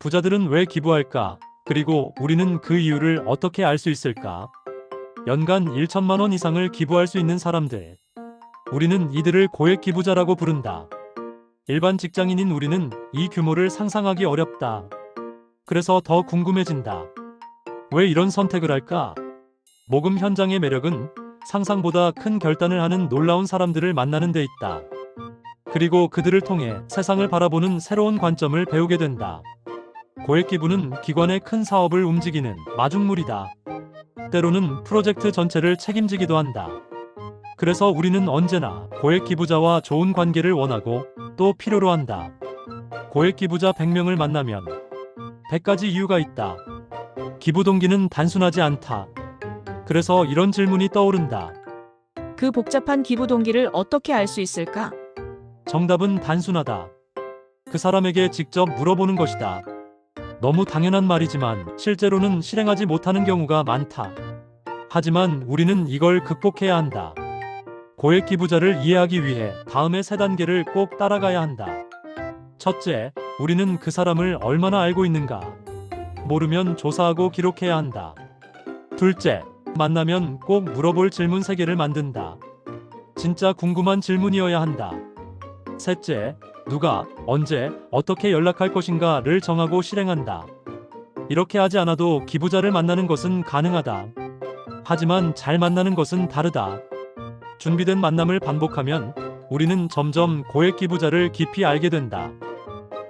부자들은 왜 기부할까? 그리고 우리는 그 이유를 어떻게 알 수 있을까? 연간 1천만 원 이상을 기부할 수 있는 사람들. 우리는 이들을 고액 기부자라고 부른다. 일반 직장인인 우리는 이 규모를 상상하기 어렵다. 그래서 더 궁금해진다. 왜 이런 선택을 할까? 모금 현장의 매력은 상상보다 큰 결단을 하는 놀라운 사람들을 만나는 데 있다. 그리고 그들을 통해 세상을 바라보는 새로운 관점을 배우게 된다. 고액 기부는 기관의 큰 사업을 움직이는 마중물이다. 때로는 프로젝트 전체를 책임지기도 한다. 그래서 우리는 언제나 고액 기부자와 좋은 관계를 원하고 또 필요로 한다. 고액 기부자 100명을 만나면 100가지 이유가 있다. 기부 동기는 단순하지 않다. 그래서 이런 질문이 떠오른다. 그 복잡한 기부 동기를 어떻게 알 수 있을까? 정답은 단순하다. 그 사람에게 직접 물어보는 것이다. 너무 당연한 말이지만 실제로는 실행하지 못하는 경우가 많다. 하지만 우리는 이걸 극복해야 한다. 고액 기부자를 이해하기 위해 다음의 세 단계를 꼭 따라가야 한다. 첫째, 우리는 그 사람을 얼마나 알고 있는가. 모르면 조사하고 기록해야 한다. 둘째, 만나면 꼭 물어볼 질문 세 개를 만든다. 진짜 궁금한 질문이어야 한다. 셋째, 누가, 언제, 어떻게 연락할 것인가를 정하고 실행한다. 이렇게 하지 않아도 기부자를 만나는 것은 가능하다. 하지만 잘 만나는 것은 다르다. 준비된 만남을 반복하면 우리는 점점 고액 기부자를 깊이 알게 된다.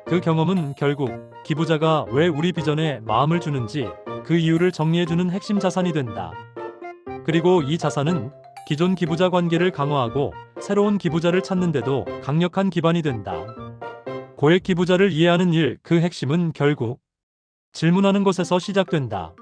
그 경험은 결국 기부자가 왜 우리 비전에 마음을 주는지 그 이유를 정리해주는 핵심 자산이 된다. 그리고 이 자산은 기존 기부자 관계를 강화하고 새로운 기부자를 찾는데도 강력한 기반이 된다. 고액 기부자를 이해하는 일, 그 핵심은 결국 질문하는 것에서 시작된다.